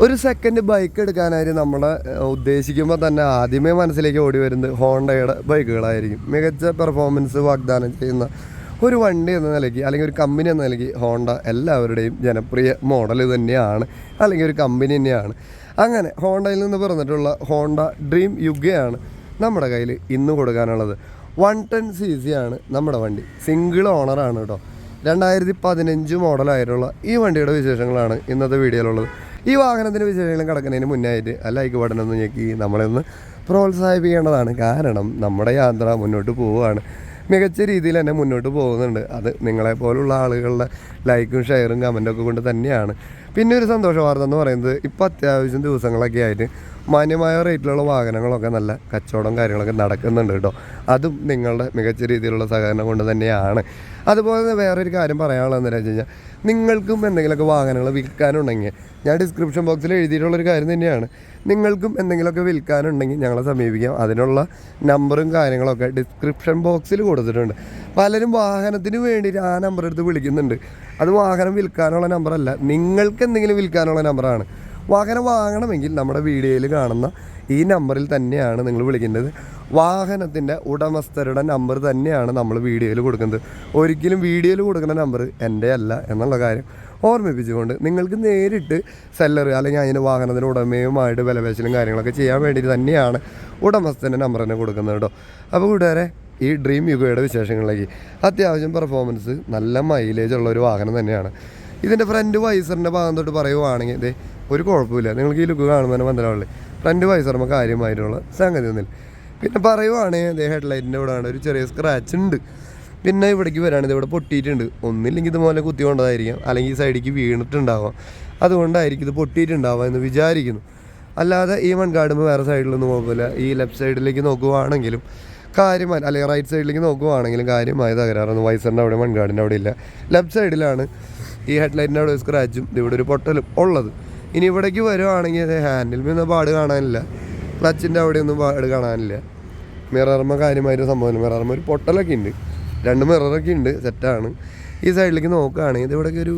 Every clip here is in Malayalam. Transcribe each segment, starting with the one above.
ഒരു സെക്കൻഡ് ബൈക്ക് എടുക്കാനായിട്ട് നമ്മളെ ഉദ്ദേശിക്കുമ്പോൾ തന്നെ ആദ്യമേ മനസ്സിലേക്ക് ഓടി വരുന്നത് ഹോണ്ടയുടെ ബൈക്കുകളായിരിക്കും മികച്ച പെർഫോമൻസ് വാഗ്ദാനം ചെയ്യുന്ന ഒരു വണ്ടി എന്ന നിലയ്ക്ക് അല്ലെങ്കിൽ ഒരു കമ്പനി എന്ന നിലയ്ക്ക് ഹോണ്ട എല്ലാവരുടെയും ജനപ്രിയ മോഡൽ തന്നെയാണ് അല്ലെങ്കിൽ ഒരു കമ്പനി തന്നെയാണ്. അങ്ങനെ ഹോണ്ടയിൽ നിന്ന് പറഞ്ഞിട്ടുള്ള ഹോണ്ട ഡ്രീം യുഗയാണ് നമ്മുടെ കയ്യിൽ ഇന്ന് കൊടുക്കാനുള്ളത്. വൺ ടെൻ സി സി ആണ് നമ്മുടെ വണ്ടി. സിംഗിൾ ഓണറാണ് കേട്ടോ. രണ്ടായിരത്തി പതിനഞ്ച് മോഡലായിട്ടുള്ള ഈ വണ്ടിയുടെ വിശേഷങ്ങളാണ് ഇന്നത്തെ വീഡിയോയിലുള്ളത് ഈ വാഹനത്തിന്റെ വിശേഷങ്ങളും കിടക്കുന്നതിന് മുന്നായിട്ട് ആ ലൈക്ക് ബട്ടൺ ഒന്ന് ഞെക്കി നമ്മളെ ഒന്ന് പ്രോത്സാഹിപ്പിക്കേണ്ടതാണ്. കാരണം നമ്മുടെ യാത്ര മുന്നോട്ട് പോവുകയാണ്. മികച്ച രീതിയിൽ തന്നെ മുന്നോട്ട് പോകുന്നുണ്ട്. അത് നിങ്ങളെ പോലുള്ള ആളുകളുടെ ലൈക്കും ഷെയറും കമന്റും ഒക്കെ കൊണ്ട് തന്നെയാണ്. പിന്നെ ഒരു സന്തോഷ വാർത്ത എന്ന് പറയുന്നത് ഇപ്പോൾ അത്യാവശ്യം ദിവസങ്ങളൊക്കെ ആയിട്ട് മാന്യമായ റേറ്റിലുള്ള വാഹനങ്ങളൊക്കെ നല്ല കച്ചവടം കാര്യങ്ങളൊക്കെ നടക്കുന്നുണ്ട് കേട്ടോ. അതും നിങ്ങളുടെ മികച്ച രീതിയിലുള്ള സഹകരണം കൊണ്ട് തന്നെയാണ്. അതുപോലെ തന്നെ വേറൊരു കാര്യം പറയാനുള്ളതെന്ന് വെച്ച് കഴിഞ്ഞാൽ നിങ്ങൾക്കും എന്തെങ്കിലുമൊക്കെ വാഹനങ്ങൾ വിൽക്കാനുണ്ടെങ്കിൽ ഞാൻ ഡിസ്ക്രിപ്ഷൻ ബോക്സിൽ എഴുതിയിട്ടുള്ളൊരു കാര്യം തന്നെയാണ്. നിങ്ങൾക്കും എന്തെങ്കിലുമൊക്കെ വിൽക്കാനുണ്ടെങ്കിൽ ഞങ്ങളെ സമീപിക്കാം. അതിനുള്ള നമ്പറും കാര്യങ്ങളൊക്കെ ഡിസ്ക്രിപ്ഷൻ ബോക്സിൽ കൊടുത്തിട്ടുണ്ട്. പലരും വാഹനത്തിന് വേണ്ടിയിട്ട് ആ നമ്പർ എടുത്ത് വിളിക്കുന്നുണ്ട്. അത് വാഹനം വിൽക്കാനുള്ള നമ്പറല്ല നിങ്ങൾക്ക് എന്തെങ്കിലും വിൽക്കാനുള്ള നമ്പറാണ് വാഹനം വാങ്ങണമെങ്കിൽ നമ്മുടെ വീഡിയോയിൽ കാണുന്ന ഈ നമ്പറിൽ തന്നെയാണ് നിങ്ങൾ വിളിക്കേണ്ടത് വാഹനത്തിന്റെ ഉടമസ്ഥരുടെ നമ്പർ തന്നെയാണ് നമ്മൾ വീഡിയോയിൽ കൊടുക്കുന്നത്. ഒരിക്കലും വീഡിയോയിൽ കൊടുക്കുന്ന നമ്പർ എന്റെ അല്ല എന്നുള്ള കാര്യം ഓർമ്മിപ്പിച്ചുകൊണ്ട് നിങ്ങൾക്ക് നേരിട്ട് സെല്ലർ അല്ലെങ്കിൽ അതിന്റെ വാഹനത്തിന്റെ ഉടമയുമായിട്ട് വിലപേശലും കാര്യങ്ങളൊക്കെ ചെയ്യാൻ വേണ്ടിയിട്ട് തന്നെയാണ് ഉടമസ്ഥന്റെ നമ്പർ തന്നെ കൊടുക്കുന്നത് കേട്ടോ. അപ്പോൾ കൂട്ടുകാരെ ഈ ഡ്രീം യുഗയുടെ വിശേഷങ്ങളിലേക്ക്. അത്യാവശ്യം പെർഫോമൻസ് നല്ല മൈലേജ് ഉള്ള ഒരു വാഹനം തന്നെയാണ്. ഇതിന്റെ ഫ്രണ്ട് വൈസറിന്റെ ഭാഗം തൊട്ട് പറയുവാണെങ്കിൽ ഇതേ ഒരു കുഴപ്പമില്ല. നിങ്ങൾക്ക് ഈ ലുക്ക് കാണുമ്പോൾ തന്നെ ഫ്രണ്ട് പറയുമ്പോൾ കാര്യമായിട്ടുള്ള സംഗതി ഒന്നുമില്ല പിന്നെ പറയുവാണെങ്കിൽ അതേ ഹെഡ്ലൈറ്റിന്റെ ഇവിടെ ആണ് ഒരു ചെറിയ സ്ക്രാച്ച് ഉണ്ട്. പിന്നെ ഇവിടേക്ക് വരാണിത് ഇവിടെ പൊട്ടിയിട്ടുണ്ട്. ഒന്നില്ലെങ്കിൽ ഇതുപോലെ കുത്തി കൊണ്ടതായിരിക്കാം. അല്ലെങ്കിൽ ഈ സൈഡിലേക്ക് വീണിട്ടുണ്ടാവാം. അതുകൊണ്ടായിരിക്കും ഇത് പൊട്ടിയിട്ടുണ്ടാവാം എന്ന് വിചാരിക്കുന്നു. അല്ലാതെ ഈ മൺകാടുമ്പോൾ വേറെ സൈഡിലൊന്നും കുഴപ്പമില്ല. ഈ ലെഫ്റ്റ് സൈഡിലേക്ക് നോക്കുവാണെങ്കിലും കാര്യമായി അല്ലെങ്കിൽ റൈറ്റ് സൈഡിലേക്ക് നോക്കുവാണെങ്കിലും കാര്യമായ തകരാറൊന്നും വൈസറിന്റെ അവിടെ മൺകാടിന്റെ അവിടെ ഇല്ല. ലെഫ്റ്റ് സൈഡിലാണ് ഈ ഹെഡ്ലൈറ്റിന്റെ അവിടെ സ്ക്രാച്ചും ഇവിടെ ഒരു പൊട്ടലും ഉള്ളത്. ഇനി ഇവിടേക്ക് വരുവാണെങ്കിൽ ഹാൻഡിൽ നിന്ന് പാട് കാണാനില്ല. ക്ലച്ചിന്റെ അവിടെയൊന്നും പാട് കാണാനില്ല. മിറർമ കാര്യമായിട്ട് സംഭവമില്ല. മിറർമ ഒരു പൊട്ടലൊക്കെ ഉണ്ട്. രണ്ട് മിററൊക്കെ ഉണ്ട്. സെറ്റാണ് ഈ സൈഡിലേക്ക് നോക്കുകയാണെങ്കിൽ ഇത് ഇവിടേക്ക് ഒരു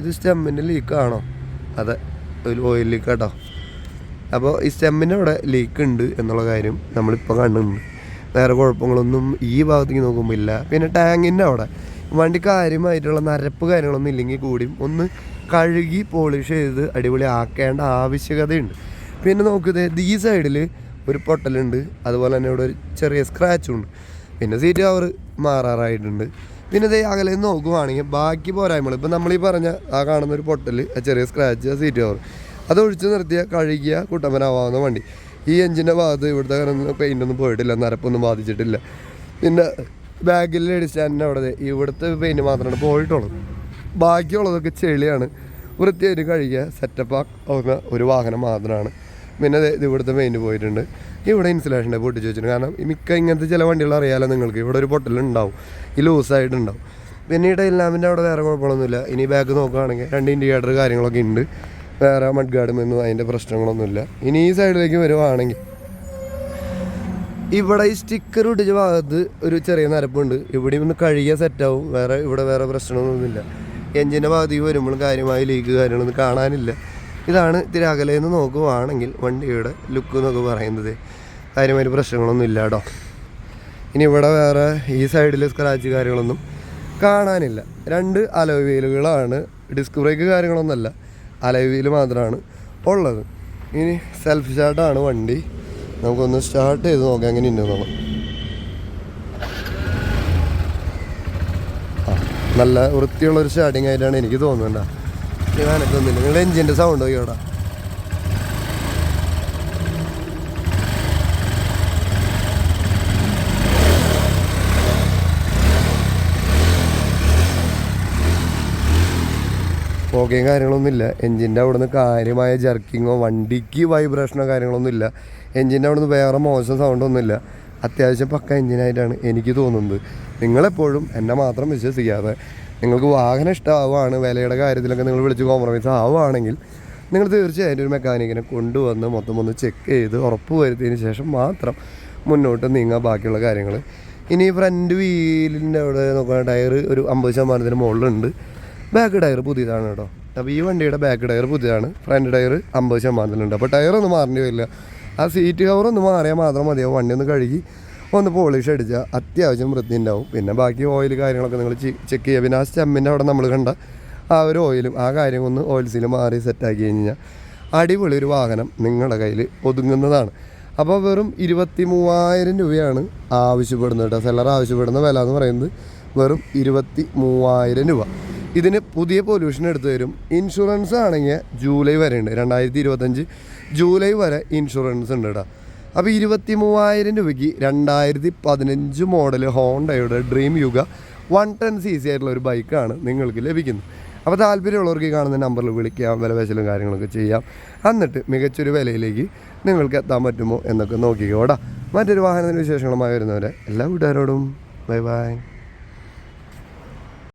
ഇത് സ്റ്റെമ്മിന്റെ ലീക്കാണോ അതെ. ഒരു ഓയിൽ ലീക്ക് കേട്ടോ അപ്പോൾ ഈ സ്റ്റെമ്മിന്റെ അവിടെ ലീക്ക് ഉണ്ട് എന്നുള്ള കാര്യം നമ്മളിപ്പോൾ കണ്ടുണ്ട് വേറെ കുഴപ്പങ്ങളൊന്നും ഈ ഭാഗത്തേക്ക് നോക്കുമ്പോൾ ഇല്ല. പിന്നെ ടാങ്കിന്റെ അവിടെ. വണ്ടി കാര്യമായിട്ടുള്ള നരപ്പ് കാര്യങ്ങളൊന്നും ഇല്ലെങ്കിൽ കൂടിയും ഒന്ന് കഴുകി പോളിഷ് ചെയ്ത് അടിപൊളി ആക്കേണ്ട ആവശ്യകതയുണ്ട്. പിന്നെ നോക്കുന്നത് ഈ സൈഡിൽ ഒരു പൊട്ടലുണ്ട്. അതുപോലെ തന്നെ ഇവിടെ ഒരു ചെറിയ സ്ക്രാച്ചും ഉണ്ട് പിന്നെ സീറ്റ് കവർ മാറാറായിട്ടുണ്ട്. പിന്നെ ഇതേ അകലെ നോക്കുവാണെങ്കിൽ ബാക്കി പോരായ്മകൾ. ഇപ്പം നമ്മൾ ഈ പറഞ്ഞ ആ കാണുന്ന ഒരു പൊട്ടൽ ആ ചെറിയ സ്ക്രാച്ച് സീറ്റ് കവർ അത് ഒഴിച്ച് നിർത്തിയ കഴുകിയ കുട്ടമ്പനാവാവുന്ന വണ്ടി. ഈ എഞ്ചിന്റെ ഭാഗത്ത് ഇവിടുത്തെ പെയിന്റ് ഒന്നും പോയിട്ടില്ല നരപ്പൊന്നും ബാധിച്ചിട്ടില്ല. പിന്നെ ബാഗിൽ ലേഡി സ്റ്റാൻഡിന്റെ അവിടെ ഇവിടുത്തെ പെയിന്റ് മാത്രമാണ് പോയിട്ടുള്ളത്. ബാക്കിയുള്ളതൊക്കെ ചെളിയാണ്. വൃത്തിയായിട്ട് കഴുകിയ സെറ്റപ്പ് ആവുന്ന ഒരു വാഹനം മാത്രമാണ്. പിന്നെ ഇവിടുത്തെ മെയിൻ പോയിട്ടുണ്ട്. ഇവിടെ ഇൻസുലേഷന്റെ പൊട്ടിച്ച് വെച്ചിട്ടുണ്ട്. കാരണം മിക്ക ഇങ്ങനത്തെ ചില വണ്ടികൾ അറിയാലോ നിങ്ങൾക്ക്. ഇവിടെ ഒരു പൊട്ടലുണ്ടാവും ഈ ലൂസായിട്ടുണ്ടാവും പിന്നെ ഈ ടൈലാമിന്റെ അവിടെ വേറെ കുഴപ്പമൊന്നുമില്ല ഇനി ബാഗ് നോക്കുകയാണെങ്കിൽ രണ്ട് ഇൻഡിക്കേറ്റർ കാര്യങ്ങളൊക്കെ ഉണ്ട്. വേറെ മഡ് ഗാർഡുമെന്നും അതിന്റെ പ്രശ്നങ്ങളൊന്നുമില്ല. ഇനി ഈ സൈഡിലേക്ക് വരുവാണെങ്കിൽ ഇവിടെ ഈ സ്റ്റിക്കർ ഇടിച്ച ഭാഗത്ത് ഒരു ചെറിയ നരപ്പുണ്ട്. ഇവിടെ ഒന്ന് കഴുകിയ സെറ്റാവും വേറെ ഇവിടെ വേറെ പ്രശ്നമൊന്നുമില്ല എഞ്ചിന്റെ ഭാഗത്തേക്ക് വരുമ്പോഴും കാര്യമായി ലീക്ക് കാര്യങ്ങളൊന്നും കാണാനില്ല. ഇതാണ് ഇത്തിരി അകലെ നിന്ന് നോക്കുവാണെങ്കിൽ വണ്ടിയുടെ ലുക്ക് എന്നൊക്കെ പറയുന്നത്. കാര്യമായ പ്രശ്നങ്ങളൊന്നും ഇല്ല കേട്ടോ. ഇനി ഇവിടെ വേറെ ഈ സൈഡിൽ സ്ക്രാച്ച് കാര്യങ്ങളൊന്നും കാണാനില്ല. രണ്ട് അലോയ് വീലുകളാണ് ഡിസ്ക് ബ്രേക്ക് കാര്യങ്ങളൊന്നുമല്ല അലോയ് വീൽ മാത്രമാണ് ഉള്ളത്. ഇനി സെൽഫ് സ്റ്റാർട്ടാണ് വണ്ടി. നമുക്കൊന്ന് സ്റ്റാർട്ട് ചെയ്ത് നോക്കാം. എങ്ങനെ ഉണ്ടെന്നുള്ളത് നല്ല വൃത്തിയുള്ള ഒരു സ്റ്റാർട്ടിങ് ആയിട്ടാണ് എനിക്ക് തോന്നുന്നുണ്ട് ഞാനൊക്കെ ഒന്നുമില്ല നിങ്ങളുടെ എഞ്ചിന്റെ സൗണ്ട് നോക്കിയോടാ പോകയും കാര്യങ്ങളൊന്നുമില്ല എഞ്ചിന്റെ അവിടെ നിന്ന് കാര്യമായ ജർക്കിങ്ങോ വണ്ടിക്ക് വൈബ്രേഷനോ കാര്യങ്ങളൊന്നുമില്ല എഞ്ചിന്റെ അവിടെ നിന്ന് വേറെ മോശം സൗണ്ടൊന്നുമില്ല അത്യാവശ്യം പക്ക എൻജിനായിട്ടാണ് എനിക്ക് തോന്നുന്നത്. നിങ്ങളെപ്പോഴും എന്നെ മാത്രം വിശ്വസിക്കാതെ നിങ്ങൾക്ക് വാഹനം ഇഷ്ടമാവുകയാണ് വിലയുടെ കാര്യത്തിലൊക്കെ നിങ്ങൾ വിളിച്ച് കോംപ്രമൈസ് ആവുകയാണെങ്കിൽ നിങ്ങൾ തീർച്ചയായിട്ടും ഒരു മെക്കാനിക്കിനെ കൊണ്ടുവന്ന് മൊത്തം ഒന്ന് ചെക്ക് ചെയ്ത് ഉറപ്പ് വരുത്തിയതിന് ശേഷം മാത്രം മുന്നോട്ട് നീങ്ങാൻ ബാക്കിയുള്ള കാര്യങ്ങൾ ഇനി ഫ്രണ്ട് വീലിന്റെ അവിടെ നോക്കുകയാണെങ്കിൽ ടയർ ഒരു അമ്പത് ശതമാനത്തിന് മുകളിലുണ്ട്. ബാക്ക് ടയർ പുതിയതാണ് കേട്ടോ. അപ്പോൾ ഈ വണ്ടിയുടെ ബാക്ക് ടയർ പുതിയതാണ്. ഫ്രണ്ട് ടയർ അമ്പത് ശതമാനത്തിലുണ്ട്. അപ്പോൾ ടയർ ഒന്നും മാറേണ്ടി വരില്ല. ആ സീറ്റ് കവർ ഒന്ന് മാറിയാൽ മാത്രം മതിയാവും വണ്ടി ഒന്ന് കഴുകി ഒന്ന് പോളിഷ് അടിച്ചാൽ അത്യാവശ്യം വൃത്തി ഉണ്ടാവും. പിന്നെ ബാക്കി ഓയിൽ കാര്യങ്ങളൊക്കെ നിങ്ങൾ ചെക്ക് ചെയ്യുക. പിന്നെ ആ സ്റ്റെമ്മിന്റെ അവിടെ നമ്മൾ കണ്ട ആ ഒരു ഓയിലും ആ കാര്യം ഒന്ന് ഓയിൽ സീൽ മാറി സെറ്റാക്കി കഴിഞ്ഞാൽ അടിപൊളി ഒരു വാഹനം നിങ്ങളുടെ കയ്യിൽ ഒതുങ്ങുന്നതാണ്. അപ്പോൾ വെറും ഇരുപത്തി മൂവായിരം രൂപയാണ് ആവശ്യപ്പെടുന്നത് കേട്ടോ. സെല്ലർ ആവശ്യപ്പെടുന്ന വില എന്ന് പറയുന്നത് വെറും ഇരുപത്തി മൂവായിരം രൂപ. ഇതിന് പുതിയ പൊല്യൂഷൻ എടുത്തു തരും. ഇൻഷുറൻസ് ആണെങ്കിൽ ജൂലൈ വരെ ഉണ്ട് രണ്ടായിരത്തി ഇരുപത്തഞ്ച് ജൂലൈ വരെ ഇൻഷുറൻസ് ഉണ്ട് കേട്ടോ അപ്പോൾ ഇരുപത്തി മൂവായിരം രൂപയ്ക്ക് രണ്ടായിരത്തി പതിനഞ്ച് മോഡൽ ഹോണ്ടയുടെ Dream Yuga one ten C C ആയിട്ടുള്ള ഒരു ബൈക്കാണ് നിങ്ങൾക്ക് ലഭിക്കുന്നത്. അപ്പോൾ താല്പര്യമുള്ളവർക്ക് കാണുന്ന നമ്പറിൽ വിളിക്കാം വില കാര്യങ്ങളൊക്കെ ചെയ്യാം. എന്നിട്ട് മികച്ചൊരു വിലയിലേക്ക് നിങ്ങൾക്ക് എത്താൻ പറ്റുമോ എന്നൊക്കെ നോക്കിക്കോടാ. മറ്റൊരു വാഹനത്തിന്റെ വിശേഷങ്ങളുമായി വരുന്നവരെ എല്ലാ വീട്ടുകാരോടും ബൈ ബൈ.